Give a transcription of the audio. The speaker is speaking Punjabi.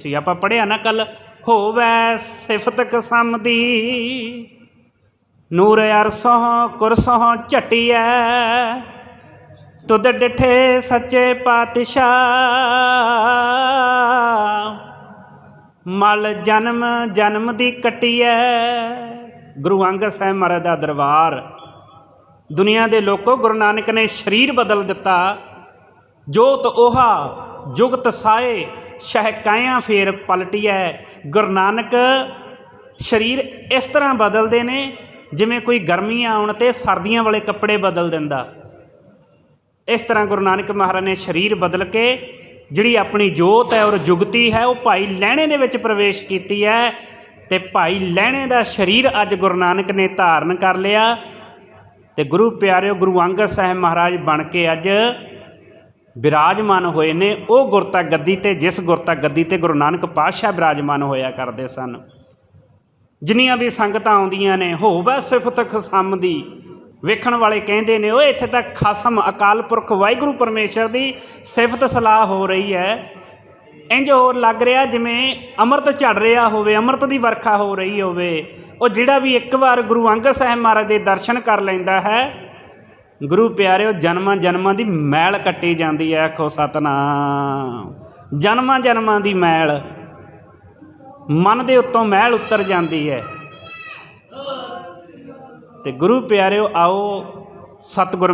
ਸੀ। ਆਪਾਂ ਪੜਿਆ ਨਾ ਕੱਲ ਹੋਵੇ ਸਿਫਤ ਕਸਮ ਦੀ ਨੂਰ ਅਰਸੋਂ ਕੁਰਸੋਂ ਝਟਿਐ। ਤੁਧ ਡਿਠੇ ਸੱਚੇ ਪਾਤਸ਼ਾਹ। ਮਲ ਜਨਮ ਜਨਮ ਦੀ ਕਟਿਐ। ਗੁਰੂ ਅੰਗਦ ਸਾਹਿਬ ਮਹਾਰਾਜ ਦਾ ਦਰਬਾਰ। ਦੁਨੀਆ ਦੇ ਲੋਕੋ ਗੁਰੂ ਨਾਨਕ ਨੇ ਸਰੀਰ ਬਦਲ ਦਿੱਤਾ। ਜੋਤ ਓਹਾ, ਜੁਗਤ ਸਾਏ। ਸ਼ਹਿਕਾਇਆਂ ਫੇਰ ਪਲਟਿਐ ਗੁਰੂ ਨਾਨਕ ਸਰੀਰ ਇਸ ਤਰ੍ਹਾਂ ਬਦਲਦੇ ਨੇ, ਜਿਵੇਂ ਕੋਈ ਗਰਮੀਆਂ ਆਉਣ ਤੇ ਸਰਦੀਆਂ ਵਾਲੇ ਕੱਪੜੇ ਬਦਲ ਦਿੰਦਾ। ਇਸ ਤਰ੍ਹਾਂ ਗੁਰੂ ਨਾਨਕ ਮਹਾਰਾਜ ਨੇ ਸਰੀਰ ਬਦਲ ਕੇ ਜਿਹੜੀ ਆਪਣੀ ਜੋਤ ਹੈ ਔਰ ਜੁਗਤੀ ਹੈ, ਉਹ ਭਾਈ ਲਹਿਣੇ ਦੇ ਵਿੱਚ ਪ੍ਰਵੇਸ਼ ਕੀਤੀ ਹੈ ਤੇ ਭਾਈ ਲਹਿਣੇ ਦਾ ਸਰੀਰ ਅੱਜ ਗੁਰੂ ਨਾਨਕ ਨੇ ਧਾਰਨ ਕਰ ਲਿਆ। ਤੇ ਗੁਰੂ ਪਿਆਰਿਓ ਗੁਰੂ ਅੰਗਦ ਸਾਹਿਬ ਮਹਾਰਾਜ ਬਣ ਕੇ ਅੱਜ ਬਿਰਾਜਮਾਨ ਹੋਏ ਨੇ, ਉਹ ਗੁਰਤਾ ਗੱਦੀ ਤੇ, ਜਿਸ ਗੁਰਤਾ ਗੱਦੀ ਤੇ ਗੁਰੂ ਨਾਨਕ ਪਾਤਸ਼ਾਹ ਬਿਰਾਜਮਾਨ ਹੋਇਆ ਕਰਦੇ ਸਨ। ਜਿੰਨੀਆਂ ਵੀ ਸੰਗਤਾਂ ਆਉਂਦੀਆਂ ਨੇ ਹੋਵੇ ਸਿਫਤ ਖਸਮ ਦੀ। ਵੇਖਣ ਵਾਲੇ ਕਹਿੰਦੇ ਨੇ, ਓਏ ਇੱਥੇ ਤਾਂ ਖਸਮ ਅਕਾਲ ਪੁਰਖ ਵਾਹਿਗੁਰੂ ਪਰਮੇਸ਼ਰ ਦੀ ਸਿਫਤ ਸਲਾਹ ਹੋ ਰਹੀ ਹੈ। ਇੰਜ ਹੋਰ ਲੱਗ ਰਿਹਾ ਜਿਵੇਂ ਅੰਮ੍ਰਿਤ ਝੜ ਰਿਹਾ ਹੋਵੇ, ਅੰਮ੍ਰਿਤ ਦੀ ਵਰਖਾ ਹੋ ਰਹੀ ਹੋਵੇ। ਉਹ ਜਿਹੜਾ ਵੀ ਇੱਕ ਵਾਰ ਗੁਰੂ ਅੰਗਦ ਸਾਹਿਬ ਮਹਾਰਾਜ ਦੇ ਦਰਸ਼ਨ ਕਰ ਲੈਂਦਾ ਹੈ ਗੁਰੂ ਪਿਆਰਿਓ, ਜਨਮਾਂ ਜਨਮਾਂ ਦੀ ਮੈਲ ਕੱਟੀ ਜਾਂਦੀ ਹੈ ਆਖੋ ਸਤਨਾਮ। ਜਨਮਾਂ ਜਨਮਾਂ ਦੀ ਮੈਲ, ਮਨ ਦੇ ਉੱਤੋਂ ਮਹਿਲ ਉਤਰ ਜਾਂਦੀ ਹੈ ਤੇ ਗੁਰੂ ਪਿਆਰਿਓ, ਆਓ ਸਤਿਗੁਰ